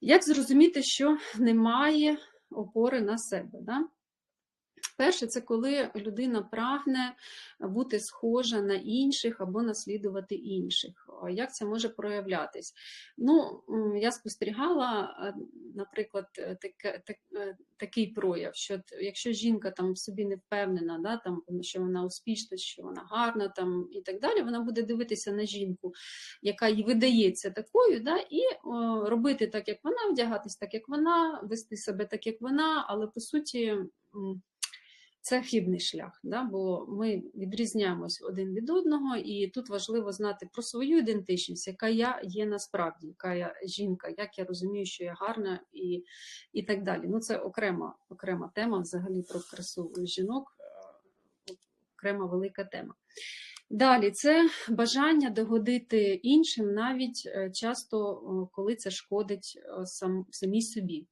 Як зрозуміти, що немає опори на себе? Да? Перше, це коли людина прагне бути схожа на інших або наслідувати інших. Як це може проявлятись? Ну, я спостерігала, а, наприклад, так, таке- так- е, такий прояв, що якщо жінка там в собі не впевнена, да, там, що вона успішна, що вона гарна там, і так далі, вона буде дивитися на жінку, яка їй видається такою, да, і о, робити так, як вона, вдягатись так, як вона, вести себе так, як вона, але по суті. Це хибний шлях, да? бо ми відрізняємось один від одного, і тут важливо знати про свою ідентичність, яка я є насправді, яка я жінка, як я розумію, що я гарна і, і так далі. Ну, це окрема, окрема тема взагалі про красу жінок, е, окрема велика тема. Далі це бажання догодити іншим, навіть е, часто, коли це шкодить е, сам, самій собі.